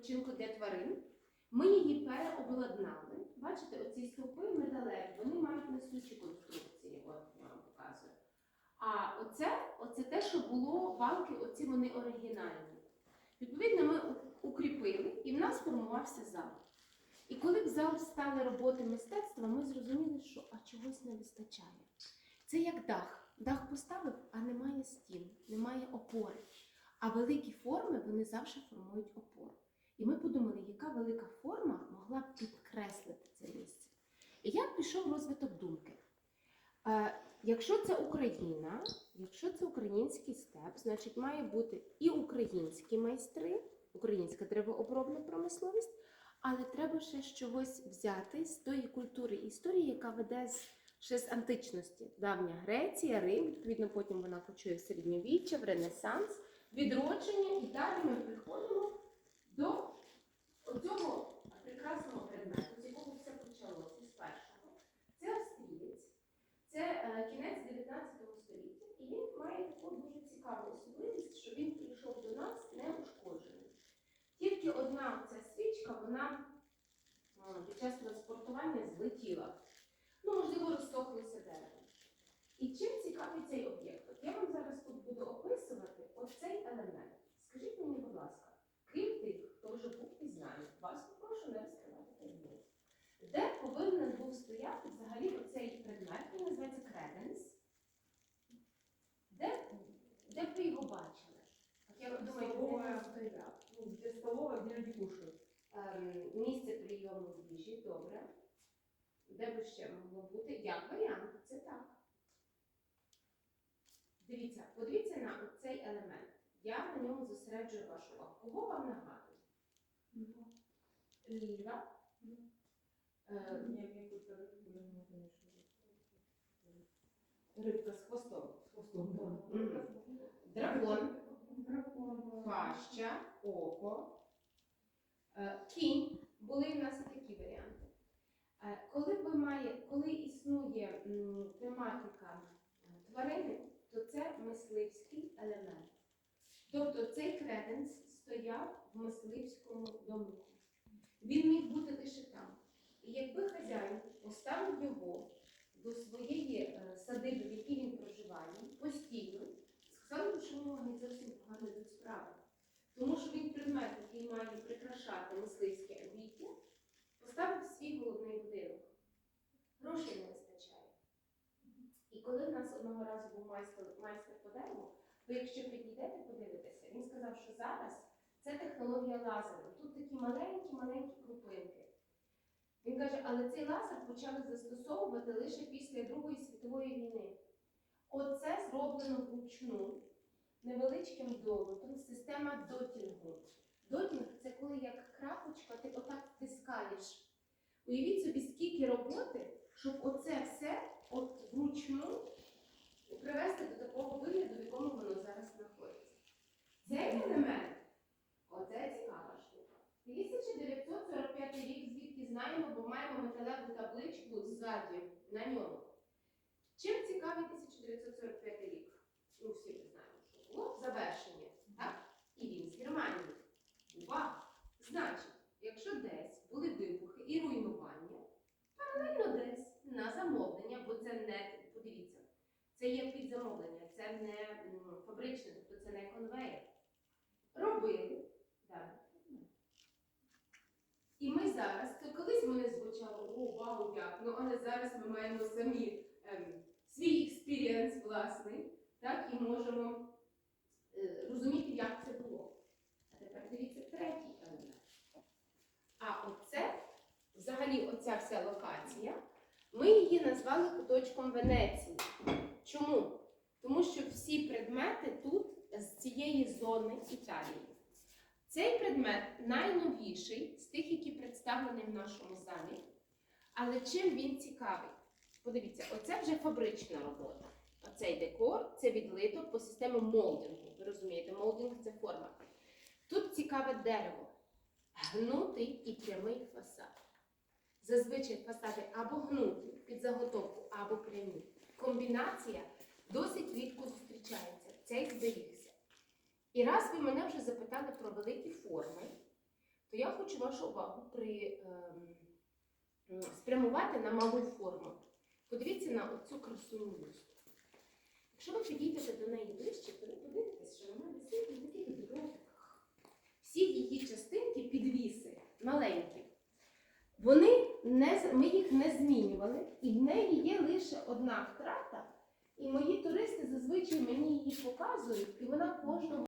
відпочинку для тварин. Ми її переобладнали. Бачите, оці стовпи металеві, вони мають несучі конструкції, от я вам показую. А оце, оце те, що було, балки, оці вони оригінальні. Відповідно, ми укріпили, і в нас формувався зал. І коли в зал стали роботи мистецтва, ми зрозуміли, що а чогось не вистачає. Це як дах. Дах поставив, а немає стін, немає опори. А великі форми вони завжди формують опору. І ми подумали, яка велика форма могла б підкреслити це місце. І як пішов розвиток думки? Е, якщо це Україна, якщо це український степ, значить має бути і українські майстри, українська деревообробна промисловість, але треба ще чогось взяти з тої культури і історії, яка веде з, ще з античності. Давня Греція, Рим, відповідно, потім вона кочує в середньовіччя, в Ренесанс, відродження, і далі ми приходимо до цього прекрасного предмету, з якого все почалося з першого. Це австрієць, це е, кінець 19 століття, і він має таку дуже цікаву особливість, що він прийшов до нас неушкоджений. Тільки одна ця свічка, вона е, під час транспортування злетіла. Ну, можливо, розсохлося дерево. І чим цікавий цей об'єкт? От я вам зараз тут буду описувати оцей елемент. Скажіть мені, будь ласка, крім тих, хто вже був і знає, вас попрошу не розкривати таємниць. Де повинен був стояти взагалі оцей предмет, він називається креденс? Де, де ви його бачили? От я думаю, Столовая. стояв. Ну, где столовая, где люди кушают. Ем, прийому їжі, добре. Де би ще могло бути? Як варіант, це так. Дивіться, подивіться на цей елемент. Я на ньому зосереджую вашу увагу. Кого вам нагадує? Ліва. Е, рибка з хвостом. Дракон. Паща, око, е, кінь. Були в нас і такі варіанти. Е, Коли, ви має, коли існує тематика е, тварини, то це мисливський елемент. Тобто цей креденс стояв в мисливському доміку. Він міг бути лише там. І якби хазяїн поставив його до своєї е, садиби, в якій він проживає, постійно, сказали, б, що в не зовсім погано йдуть справи. Тому що який має прикрашати мисливське обійття, поставив свій головний будинок. Грошей не вистачає. І коли в нас одного разу був майстер, майстер по дереву, ви якщо підійдете подивитися, він сказав, що зараз це технологія лазеру. Тут такі маленькі-маленькі крупинки. Він каже, але цей лазер почали застосовувати лише після Другої світової війни. Оце зроблено вручну невеличким долотом, система дотінгу. Дотінг це коли як крапочка, ти отак втискаєш. Уявіть собі, скільки роботи, щоб оце все от вручну привести до такого вигляду, в якому воно зараз знаходиться. Цей елемент, оце цікава штука. 1945 рік, звідки знаємо, бо маємо металеву табличку ззаді на ньому. Чим цікавий 1945 рік? Ну, всі ми знаємо, що було завершення, так? І він з Германії. Увага! Значить, якщо десь були вибухи і руйнування, паралельно десь на замовлення, бо це не, подивіться, це є під замовлення, це не фабричне, тобто це не конвейер. Робили. Да. І ми зараз, колись мене звучало, о, вау, як, ну але зараз ми маємо самі ем, свій експірієнс власний, так, і можемо е, розуміти, як це було. Третій елемент. А оце, взагалі, оця вся локація, ми її назвали куточком Венеції. Чому? Тому що всі предмети тут з цієї зони Італії. Цей предмет найновіший з тих, які представлені в нашому залі. Але чим він цікавий? Подивіться, оце вже фабрична робота. Оцей декор це відлиток по системі молдингу. Ви розумієте, молдинг це форма. Тут цікаве дерево, гнутий і прямий фасад. Зазвичай фасади або гнуті під заготовку, або прямі. Комбінація досить рідко зустрічається. Цей зберігся. І раз ви мене вже запитали про великі форми, то я хочу вашу увагу при, ем, спрямувати на малу форму. Подивіться на оцю красуню бюсту. Якщо ви підійдете до неї ближче, то ви подивитесь, що вона висить на таких дротиках. Всі її частинки підвіси, маленькі. Вони не, ми їх не змінювали, і в неї є лише одна втрата. І мої туристи зазвичай мені її показують, і вона кожного